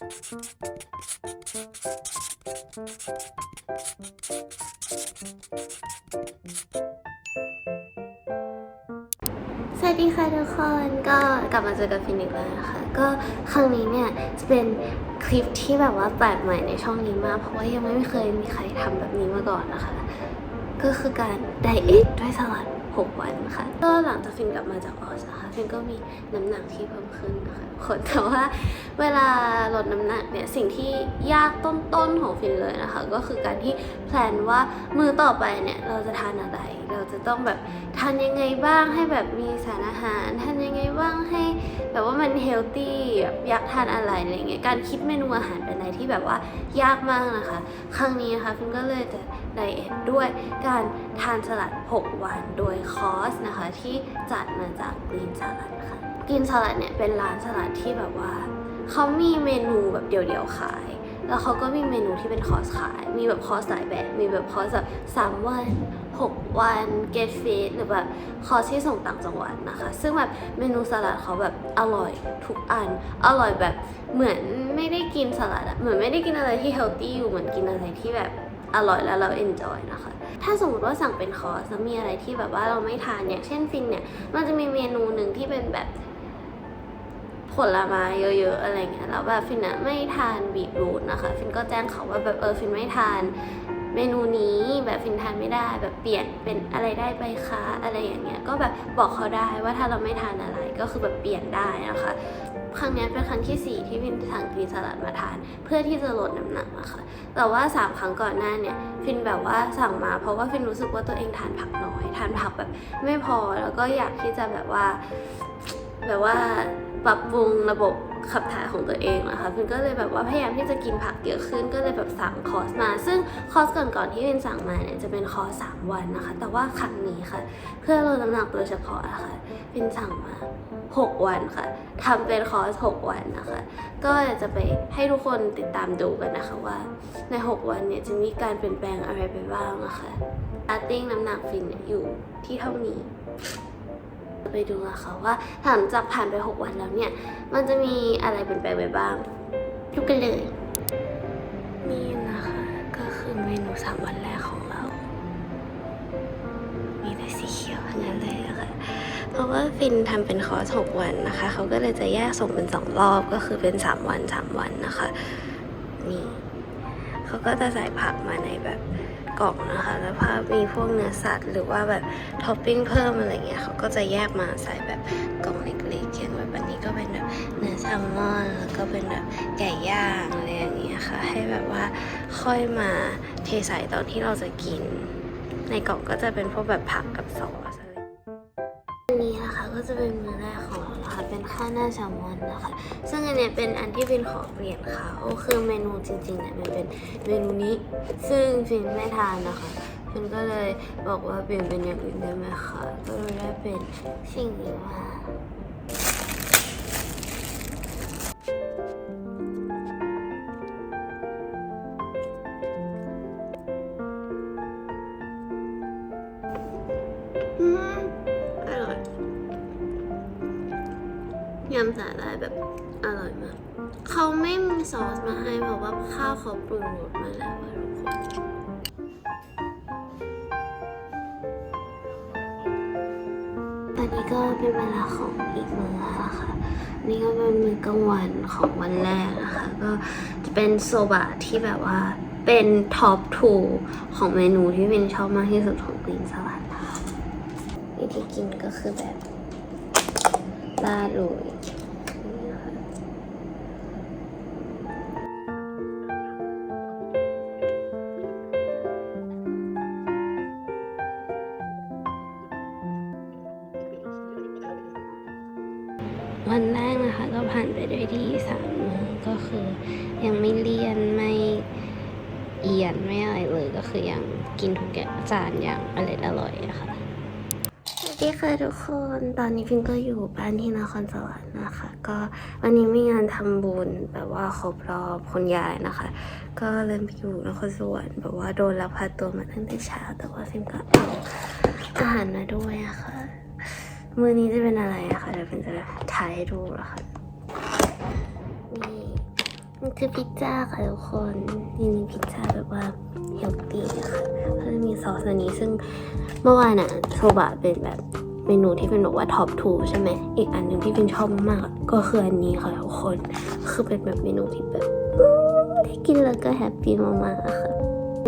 สวัสดีค่ะทุกคนก็กลับมาเจอกับฟินิกแล้วนะคะ ก็ครั้งนี้เนี่ยจะเป็นคลิปที่แบบว่าแปลกใหม่ในช่องนี้มาก เพราะว่ายังไม่เคยมีใครทำแบบนี้มาก่อนนะคะ ก็คือการไดเอทด้วยสลัด 6 วันค่ะ ก็หลังจากฟินกลับมาจากออสนะคะฟินก็มีน้ำหนักที่เพิ่มขึ้นนะคะคนแต่ว่าเวลาลดน้ำหนักเนี่ยสิ่งที่ยากต้นๆของฟินเลยนะคะ ก็คือการที่แพลนว่ามือต่อไปเนี่ยเราจะทานอะไร เราจะต้องแบบทานยังไงบ้างให้แบบมีสารอาหารทานยังไงบ้างให้แบบว่ามันเฮลตี้อยากทานอะไรอะไรเงี้ยการคิดเมนูอาหารเป็นอะไรที่แบบว่ายากมากนะคะ ครั้งนี้นะคะฟินก็เลยจะ ไดเอทด้วยการทานสลัด 6 วันโดยคอร์สนะคะที่จัดมาจากกรีนสลัดค่ะกรีนสลัดเนี่ยเป็นร้านสลัดที่แบบว่าเขามีเมนูแบบเดี่ยวๆขาย แล้วเขาก็มีเมนูที่เป็นคอร์สขาย มีแบบคอร์สหลายแบบ มีแบบคอร์สแบบ3วัน6วัน get fit หรือแบบคอร์สที่ส่งต่างจังหวัดนะคะ ซึ่งแบบเมนูสลัดเขาแบบอร่อยทุกอัน อร่อยแบบเหมือนไม่ได้กินสลัดอะเหมือนไม่ได้กินอะไรที่เฮลตี้อยู่เหมือนกินอะไรที่แบบ อร่อยแล้วเราเอนจอยนะคะ ถ้าสมมติว่าสั่งเป็นคอร์สมีอะไรที่แบบว่าเราไม่ทานอย่างเช่นฟินเนี่ย มันจะมีเมนูหนึ่งที่เป็นแบบผลไม้เยอะๆอะไรเงี้ยแล้วแบบฟินอะไม่ทานบีทรูทนะคะ ฟินก็แจ้งเขาว่าแบบเออฟินไม่ทานเมนูนี้แบบฟินทานไม่ได้แบบเปลี่ยนเป็นอะไรได้ไหมคะอะไรอย่างเงี้ยก็แบบบอกเขาได้ว่าถ้าเราไม่ทานอะไรก็คือแบบเปลี่ยนได้นะคะ ครั้งนี้เป็นครั้งที่ 4 ที่ฟินสั่งกรีนสลัดมาทาน เพื่อที่จะลดน้ำหนักอะค่ะแต่ว่า 3 ครั้งก่อนหน้าเนี่ยฟินแบบว่าสั่งมา เพราะว่าฟินรู้สึกว่าตัวเองทานผักน้อย ทานผักแบบไม่พอแล้วก็อยากที่จะแบบว่า แบบว่าปรับปรุงระบบขับถ่ายของตัวเองนะคะฟินก็เลยแบบว่าพยายามที่จะกินผักเยอะขึ้นก็เลยแบบสั่งคอร์สมา ซึ่งคอร์สก่อนๆที่ฟินสั่งมาเนี่ยจะเป็นคอร์สสามวันนะคะ แต่ว่าครั้งนี้ค่ะ เพื่อลดน้ำหนักโดยเฉพาะนะคะฟินสั่งมา 6 วันค่ะทำเป็นคอร์ส 6 วันนะคะ ก็จะไปให้ทุกคนติดตามดูกันนะคะว่า ใน 6 วันเนี่ยจะมีการเปลี่ยนแปลงอะไรไปบ้างนะคะอาร์ติ้งน้ำหนักฟินอยู่ที่เท่านี้ไปดูนะคะว่าหลังจากผ่านไป 6 วันแล้วเนี่ย มันจะมีอะไรเปลี่ยนแปลงไปบ้างดูกันเลยนี่นะคะก็คือเมนู3วันแรกของเรา มีแต่สีเขียวทั้งนั้นเลย เพราะว่าฟินทำเป็นคอร์ส6วันนะคะ เขาก็เลยจะแยกส่งเป็น2รอบก็คือเป็น3วัน3วันนะคะ นี่เขาก็จะใส่ผักมาในแบบกล่องนะคะ แล้วถ้ามีพวกเนื้อสัตว์ หรือว่าแบบท็อปปิ้งเพิ่มอะไรเงี้ยเขาก็จะแยกมาใส่แบบกล่องเล็กๆอย่างแบบอันนี้ก็เป็นแบบเนื้อแซลมอนแล้วก็เป็นแบบไก่ย่างอะไรอย่างเงี้ยค่ะ ให้แบบว่าค่อยมาเทใส่ตอนที่เราจะกิน ในกล่องก็จะเป็นพวกแบบผักกับซอส อันนี้นะคะก็จะเป็นมื้อแรกของเรานะคะเป็นข้าวหน้าแซลมอนนะคะ ซึ่งอันเนี้ยเป็นอันที่ฟินขอเปลี่ยนเขาคือเมนูจริงๆเนี่ยมันเป็นเมนูนี้ ซึ่งฟินไม่ทานนะคะฟินก็เลยบอกว่าเปลี่ยนเป็นอย่างอื่นได้ไหมคะก็เลยได้เป็นสิ่งนี้มาอืม ยำสาหร่ายแบบอร่อยมาก เขาไม่มีซอสมาให้เพราะว่าข้าวเขาปรุงรสมาแล้วทุกคนตอนนี้ก็เป็นเวลาของอีกมื้อแล้วค่ะ นี่ก็เป็นมื้อกลางวันของวันแรกนะคะ ก็จะเป็นโซบะที่แบบว่าเป็นท็อปทูของเมนูที่เป็นชอบมากที่สุดของกรีนสลัดนะคะวิธีกินก็คือแบบ ราดเลยวันแรกนะคะก็ผ่านไปด้วยดีสามมือก็คือยังไม่เลี่ยนไม่เอียนไม่อะไรเลยก็คือยังกินทุกอย่างจานอย่างอร่อยอร่อยอะ ค่ะทุกคน ตอนนี้พิงก็อยู่บ้านที่นครสวรรค์นะคะ ก็วันนี้มีงานทำบุญแบบว่าครบรอบคุณยายนะคะ ก็เลยไปอยู่นครสวรรค์แบบว่าโดนลักพาตัวมาตั้งแต่เช้า แต่ว่าพิมก็เอาอาหารมาด้วยอะค่ะ มือนี้จะเป็นอะไรอะคะเดี๋ยวเป็นจะถ่ายให้ดูนะคะนี่มันคือพิซซ่าค่ะทุกคนนี่มีพิซซ่าแบบว่าเฮลตี้ค่ะก็จะมีซอสอันนี้ซึ่งเมื่อวานอะโซบะเป็นแบบ มนูที่เป็นบอกว่าท็อปทูใช่ไหมอีกอันหนึ่งที่เป็นชอบมากก็คืออันนี้ค่ะทุกคนคือเป็นแบบเมนูที่แบบได้กินแล้วก็แฮปปี้มากๆค่ะ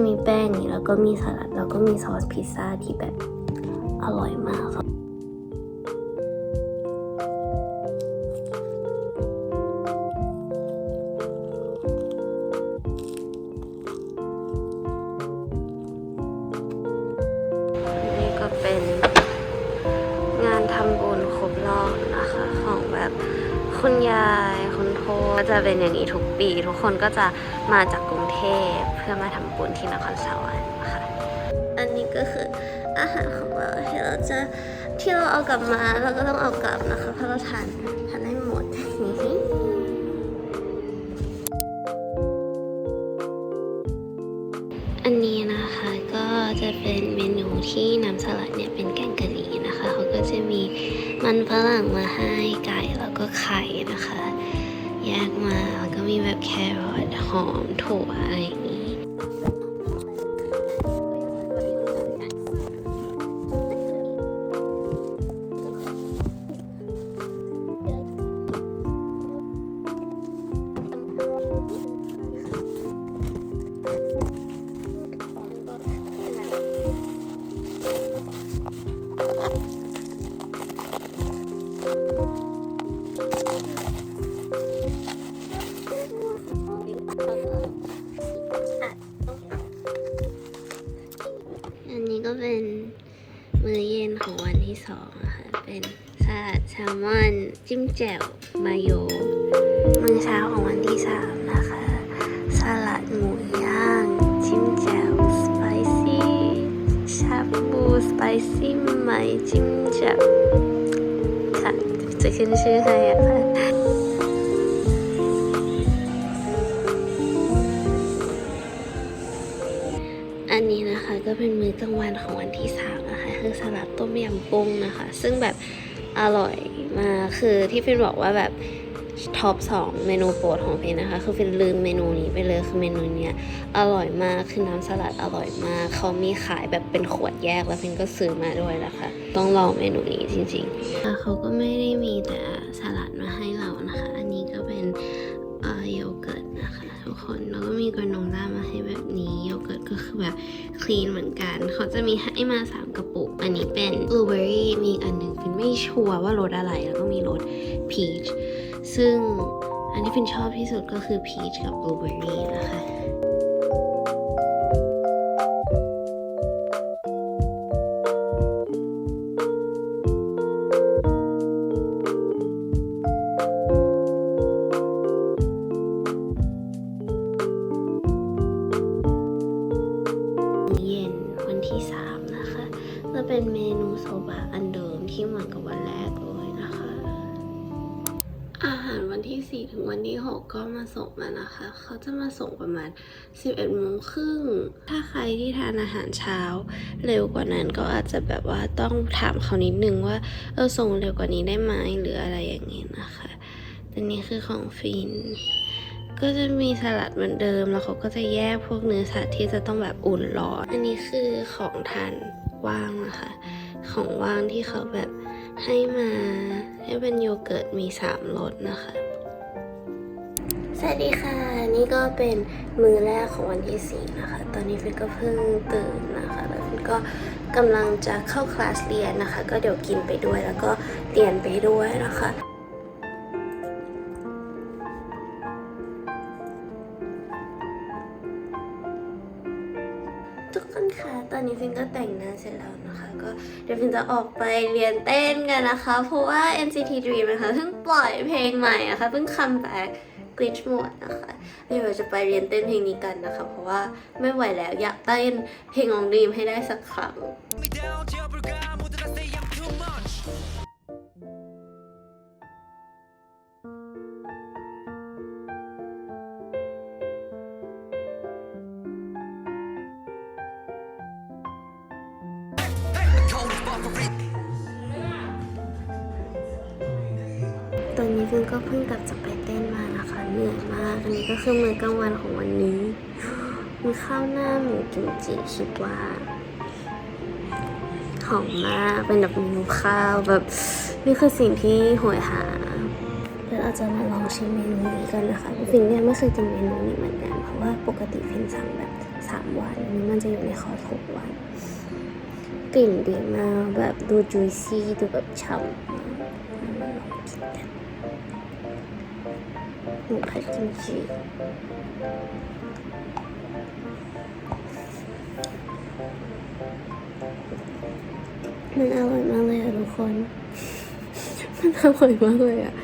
มีแป้งนี่แล้วก็มีสลัดแล้วก็มีซอสพิซซ่าที่แบบอร่อยมากค่ะ ปี ทุกคนก็จะมาจากกรุงเทพเพื่อมาทำบุญที่นครสวรรค์นะคะอันนี้ก็คืออาหารของเราที่เราจะที่เราเอากลับมาเราก็ต้องเอากลับนะคะเพราะเราทานทานให้หมดอันนี้นะคะก็จะเป็นเมนูที่น้ำสลัดเนี่ยเป็นแกงกะหรี่นะคะเขาก็จะมีมันฝรั่งมาให้ไก่แล้วก็ไข่นะคะ แยกมา มีแบบแครอทหอมถั่วอะไรอย่างนี้ แจ่วมาโยมื้อเช้าของวันที่สามนะคะ สลัดหมูย่าง จิ้มแจ่วสไปซี่ชาบูสไปซี่ไหมจิ้มแจ่วค่ะจะขึ้นชื่อให้อะค่ะอันนี้นะคะก็เป็นมื้อกลางวันของวันที่สามนะคะคือสลัดต้มยำกุ้งนะคะ ซึ่งแบบอร่อย คือที่ฟินบอกว่าแบบท็อปสองเมนูโปรดของฟินนะคะ คือฟินลืมเมนูนี้ไปเลยคือเมนูเนี้ยอร่อยมากคือน้ำสลัดอร่อยมาก เขามีขายแบบเป็นขวดแยกแล้วฟินก็ซื้อมาด้วยนะคะ ต้องลองเมนูนี้จริงๆเขาก็ไม่ได้มีแต่สลัดมาให้เรานะคะ อันนี้ก็เป็นโยเกิร์ตนะคะทุกคนแล้วก็มีกราโนล่ามาให้แบบนี้โยเกิร์ตก็คือแบบคลีนเหมือนกัน เขาจะมีให้มา 3 กระปุก อันนี้เป็นบลูเบอรี่มีอันหนึ่ง ไม่ชัวร์ว่ารสอะไรแล้วก็มีรสพีชซึ่งอันที่ฟินชอบที่สุดก็คือพีชกับบลูเบอรี่นะคะ ที่ 4 ถึงวันที่ 6 ก็มาส่งมานะคะ เขาจะมาส่งประมาณ 11โมงครึ่ง ถ้าใครที่ทานอาหารเช้า เร็วกว่านั้นก็อาจจะแบบว่าต้องถามเขานิดนึงว่า เออส่งเร็วกว่านี้ได้ไหมหรืออะไรอย่างเงี้ยนะคะต่นี่คือของฟิน ก็จะมีสลัดเหมือนเดิม แล้วเขาก็จะแยกพวกเนื้อสัตว์ที่จะต้องแบบอุ่นร้อน อันนี้คือของทานว่างนะคะ ของว่างที่เขาแบบให้มาให้เป็นโยเกิร์ตมีสามรสนะคะ สวัสดีค่ะ นี่ก็เป็นมือแรกของวันที่สี่นะคะ ตอนนี้ฟินก็เพิ่งตื่นนะคะ แล้วฟินก็กำลังจะเข้าคลาสเรียนนะคะ ก็เดี๋ยวกินไปด้วยแล้วก็เรียนไปด้วยนะคะทุกคนคะตอนนี้ฟินก็แต่งหน้าเสร็จแล้วนะคะ ก็เดี๋ยวฟินจะออกไปเรียนเต้นกันนะคะ เพราะว่า NCT Dream นะคะเพิ่งปล่อยเพลงใหม่นะคะเพิ่งคัมแบ็ก English นะคะเดี๋ยวเราจะไปเรียนเต้นเพลงนี้กันนะคะ เพราะว่าไม่ไหวแล้วอยากเต้นเพลงองดีมให้ได้สักครั้งตอนนี้ฟิลก็เพิ่งกลับจากไป นี้ก็คือมื้อกลางวันของวันนี้มีข้าวหน้าหมูกิมจิคิดว่าหอมมากเป็นแบบเมนูข้าวแบบนี่คือสิ่งที่โหยหาเดี๋ยวเราจะมาลองชิมเมนูนี้กันนะคะฟินเนี่ยไม่เคยกินเมนูนี้เหมือนกันเพราะว่าปกติฟินสั่งแบบสามวันอันนี้มันจะอยู่ในคอร์สหกวันกลิ่นดีมากแบบดูจุยซี่ดูแบบฉ่ำ หมูผัดกิมจิมันอร่อยมากเลยอะทุกคน มันอร่อยมากเลยอะ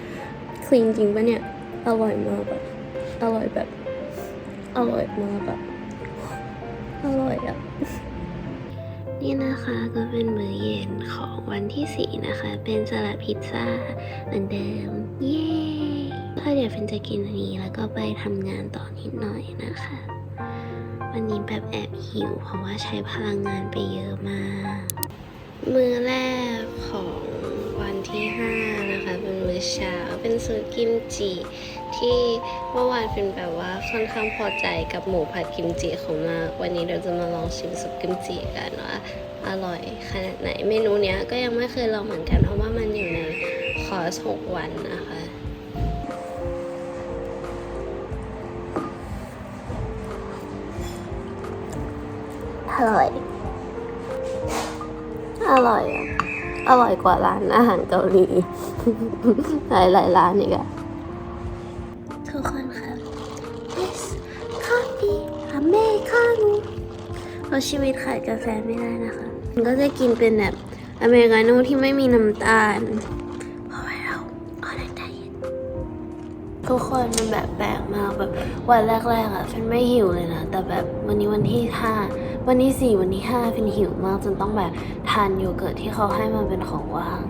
คลีนจริงปะเนี่ย อร่อยมากแบบอร่อยแบบ อร่อยมากแบบอร่อยอะนี่นะคะก็เป็นมื้อเย็นของวันที่ 4 นะคะ เป็นสลัดพิซซ่าเหมือนเดิม เย้ ก็เดี๋ยวฟินจะกินอันนี้แล้วก็ไปทำงานต่อนิดหน่อยนะคะ วันนี้แบบแอบหิว เพราะว่าใช้พลังงานไปเยอะมาก มื้อแรกของวันที่ 5 นะคะ เป็นมื้อเช้าเป็นซูปกิมจิที่เมื่อวานเป็นแบบว่าค่อนข้างพอใจกับหมูผัดกิมจิของมาก วันนี้เราจะมาลองชิมซุปกิมจิกันว่าอร่อยขนาดไหนเมนูเนี้ยก็ยังไม่เคยลองเหมือนกันเพราะว่ามันอยู่ในคอร์ส6วันนะคะ อร่อย อร่อยอะอร่อยกว่าร้านอาหารเกาหลี หลายหลายร้านอีกอะทุกคนคะ yes coffee americano เพราะชีวิตขาดกาแฟไม่ได้นะคะมันก็จะกินเป็นแบบอเมริกาโน่ที่ไม่มีน้ำตาลเพราะว่าเราออนไดเอททุกคนมันแบบแปลกมากแบบวันแรกๆอะฉันไม่หิวเลยนะ แต่แบบวันนี้วันที่ห้า วันที่สี่วันที่ห้าฟินหิวมากจนต้องแบบทานโยเกิร์ตที่เขาให้มาเป็นของว่าง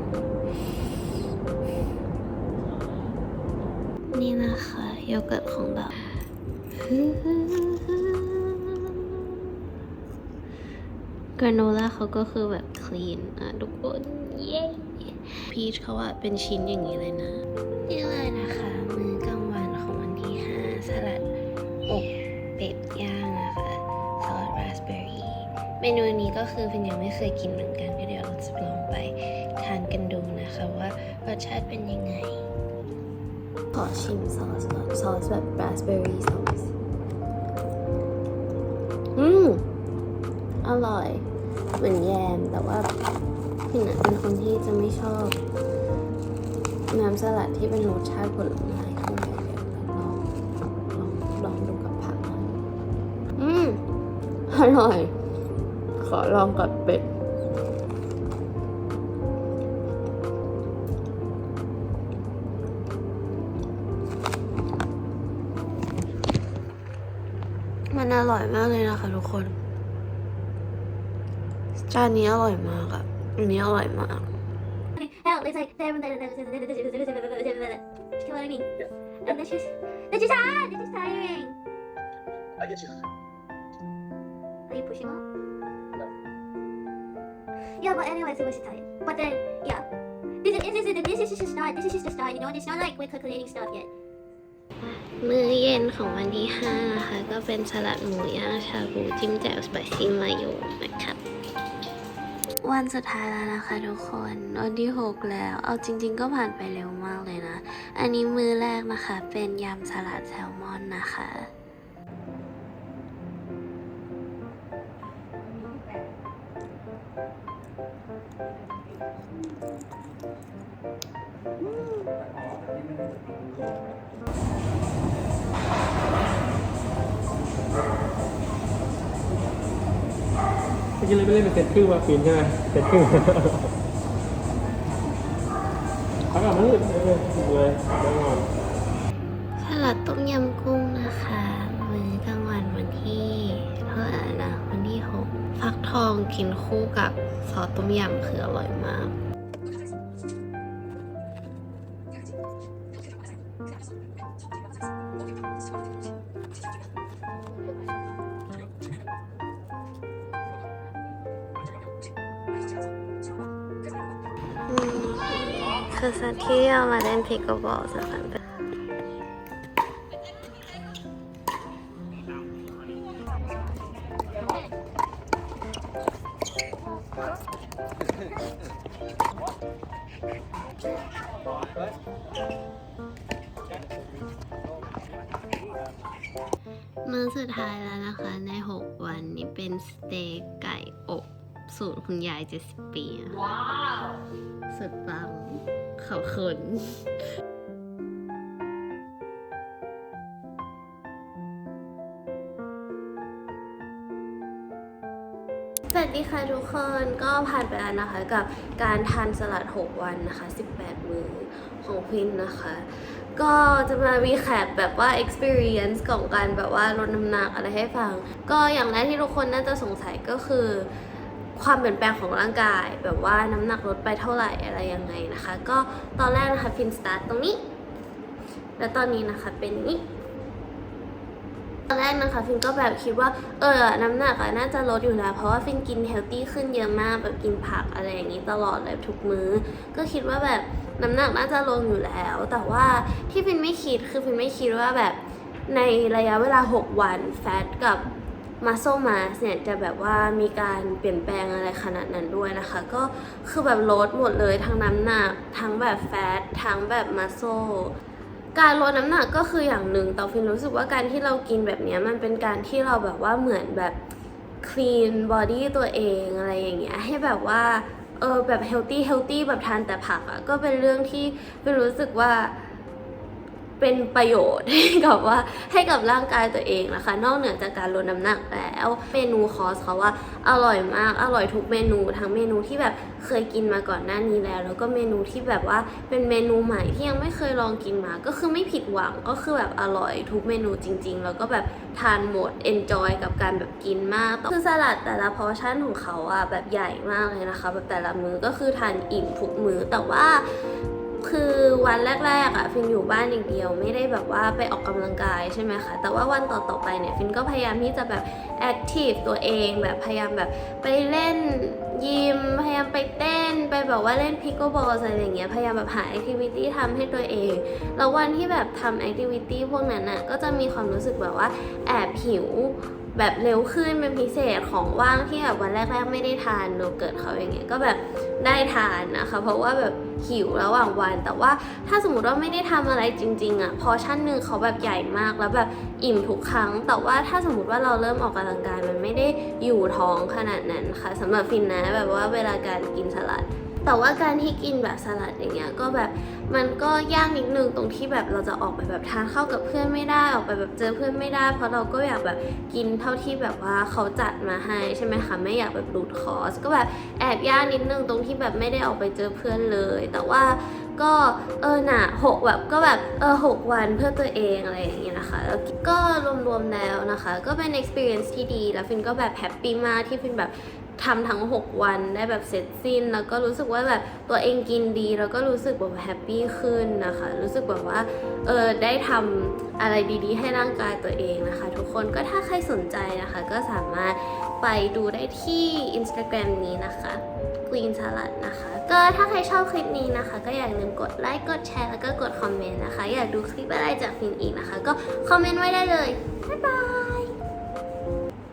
นี่นะคะโยเกิร์ตของเรากราโนล่าเขาก็คือแบบคลีนอะทุกคนเย้พีชเขาอะเป็นชิ้นอย่างนี้เลยนะ นี่เลยนะคะมือ นูนี้ก็คือเป็นยังไม่เคยกินเหมือนกันก็เดี๋ยวเราจะลองไปทานกันดูนะคะว่ารสชาติเป็นยังไง ขอชิมซอสก่อนซอสแบบราสเบอร์รี่ซอสอืมอร่อย เหมือนแยมแต่ว่าพี่น่ะเป็นคนที่จะไม่ชอบน้ำสลัดที่เป็นรสชาติผลไม้ข้างในเดี๋ยวลองลองลองดูกับผักอืมอร่อย ขอลองกับเป็ดมันอร่อยมากเลยนะคะทุกคน จานนี้อร่อยมากอะอันนี้อร่อยมาก Hell, it's like you know what I mean? And that's just that's just hard. That's just tiring. I get you. Are you pushing up? Yeah, but anyways, it was tired. But then, yeah, this is this is this is just a start. This is just a start. You know, it's not like we're calculating stuff yet. มื้อเย็นของวันที่ 5 นะคะ ก็เป็นสลัดหมูย่างชาบูจิ้มแจ่วสไปซี่มาโยนะคะวันสุดท้ายแล้วนะคะทุกคน วันที่ 6 แล้ว เอาจริง ๆ ก็ผ่านไปเร็วมากเลยนะ อันนี้มื้อแรกนะคะ เป็นยำสลัดแซลมอนนะคะ กี้เลยไม่เล่นเป็นเซตครึ่งมาปีนใช่ไหมเซตครึ่งพักก่อนมืดเออเลยเดี๋ยวก่อนสลัดต้มยำกุ้งนะคะ มื้อกลางวันวันที่เท่าไหร่นะวันที่6ฟักทองกินคู่กับซอสต้มยำคืออร่อยมากอื คือสัที่เอามาเล่นพิกบอลสำคัญมื้อสุดท้ายแล้วนะคะใน 6 วันนี้เป็นสเต็กไก่อบสูตรคุณยายเจ็ดสิบปี ว้าว สุดปัง ขอบคุณสวัสดีค่ะทุกคนก็ผ่านไปแล้วนะคะกับการทานสลัด 6 วันนะคะ 18 มือของพินนะคะ ก็จะมาวีแคปแบบว่า experience ของการแบบว่าลดน้ำหนักอะไรให้ฟัง ก็อย่างแรกที่ทุกคนน่าจะสงสัยก็คือ ความเปลี่ยนแปลงของร่างกาย แบบว่าน้ำหนักลดไปเท่าไหร่อะไรยังไงนะคะ ก็ตอนแรกนะคะฟินสตาร์ตตรงนี้ แล้วตอนนี้นะคะเป็นนี้ตอนแรกนะคะฟินก็แบบคิดว่าเออน้ำหนักอะน่าจะลดอยู่แล้ว เพราะว่าฟินกินเฮลตี้ขึ้นเยอะมากแบบกินผักอะไรอย่างนี้ตลอดเลยทุกมื้อ ก็คิดว่าแบบน้ำหนักน่าจะลงอยู่แล้ว แต่ว่าที่ฟินไม่คิดคือฟินไม่คิดว่าแบบในระยะเวลา 6 วันแฟตกับ มัสโซมาสเนี่ยจะแบบว่ามีการเปลี่ยนแปลงอะไรขนาดนั้นด้วยนะคะ ก็คือแบบลดหมดเลยทั้งน้ำหนัก ทั้งแบบแฟตทั้งแบบมัสโซการลดน้ำหนักก็คืออย่างหนึ่งแต่ฟินรู้สึกว่าการที่เรากินแบบนี้มันเป็นการที่เราแบบว่าเหมือนแบบ clean body ตัวเองอะไรอย่างเงี้ยให้แบบว่าเออแบบ healthy healthy แบบทานแต่ผักอะ่ะก็เป็นเรื่องที่ฟินรู้สึกว่า เป็นประโยชน์ให้กับว่าให้กับร่างกายตัวเองนะคะ นอกเหนือจากการลดน้ำหนักแล้ว เมนูคอร์สเขาว่าอร่อยมากอร่อยทุกเมนูทั้งเมนูที่แบบเคยกินมาก่อนหน้านี้แล้ว แล้วก็เมนูที่แบบว่าเป็นเมนูใหม่ที่ยังไม่เคยลองกินมา ก็คือไม่ผิดหวังก็คือแบบอร่อยทุกเมนูจริง ๆ แล้วก็แบบทานหมด enjoy กับการแบบกินมากคือสลัดแต่ละพอชั่นของเขาอะแบบใหญ่มากเลยนะคะ แบบแต่ละมื้อก็คือทานอิ่มทุกมื้อแต่ว่า คือวันแรกๆอะฟินอยู่บ้านอย่างเดียว ไม่ได้แบบว่าไปออกกำลังกายใช่ไหมคะ แต่ว่าวันต่อๆไปเนี่ยฟินก็พยายามที่จะแบบแอคทีฟตัวเองแบบพยายามแบบไปเล่นยิมพยายามไปเต้นไปแบบว่าเล่นพิก l บอลอะไรอย่างเงี้ยพยายามแบบหาแอคทิวิตี้ทำให้ตัวเองแล้ววันที่แบบทำแอคทิวิตี้พวกนั้นน่ะก็จะมีความรู้สึกแบบว่าแอบหิวแบบเร็วขึ้นเป็นพิเศษของว่างที่แบบวันแรก ๆ ไม่ได้ทานโยเกิร์ตเขาอย่างเงี้ยก็แบบ ได้ทานนะคะ เพราะว่าแบบหิวระหว่างวัน แต่ว่าถ้าสมมติว่าไม่ได้ทำอะไรจริงๆอะพอชั่นหนึ่งเขาแบบใหญ่มากแล้วแบบอิ่มทุกครั้ง แต่ว่าถ้าสมมติว่าเราเริ่มออกกำลังกายมันไม่ได้อยู่ท้องขนาดนั้นค่ะสำหรับฟินนะแบบว่าเวลาการกินสลัด แต่ว่าการที่กินแบบสลัดอย่างเงี้ยก็แบบ มันก็ยากนิดนึงตรงที่แบบเราจะออกไปแบบทานข้าวกับเพื่อนไม่ได้ออกไปแบบเจอเพื่อนไม่ได้ เพราะเราก็อยากแบบกินเท่าที่แบบว่าเขาจัดมาให้ใช่ไหมคะไม่อยากแบบรูดคอสก็แบบแอบยากนิดนึงตรงที่แบบไม่ได้ออกไปเจอเพื่อนเลย แต่ว่าก็เออหนาหกแบบก็แบบเออหกวันเพื่อตัวเองอะไรอย่างเงี้ยนะคะแล้วก็รวมๆแล้วนะคะ ก็เป็น experience ที่ดี แล้วฟินก็แบบแฮปปี้มากที่ฟินแบบ ทำทั้ง 6 วันได้แบบเสร็จสิ้น แล้วก็รู้สึกว่าแบบตัวเองกินดี แล้วก็รู้สึกแบบแฮปปี้ขึ้นนะคะ รู้สึกแบบว่าเออได้ทำอะไรดีๆ ให้ร่างกายตัวเองนะคะ ทุกคนก็ถ้าใครสนใจนะคะ ก็สามารถไปดูได้ที่ Instagram นี้นะคะ Green Salad นะคะ ก็ถ้าใครชอบคลิปนี้นะคะ ก็อย่าลืมกดไลค์กดแชร์แล้วก็กดคอมเมนต์นะคะ อยากดูคลิปอะไรจากฟินอีกนะคะ ก็คอมเมนต์ไว้ได้เลยบ๊ายบาย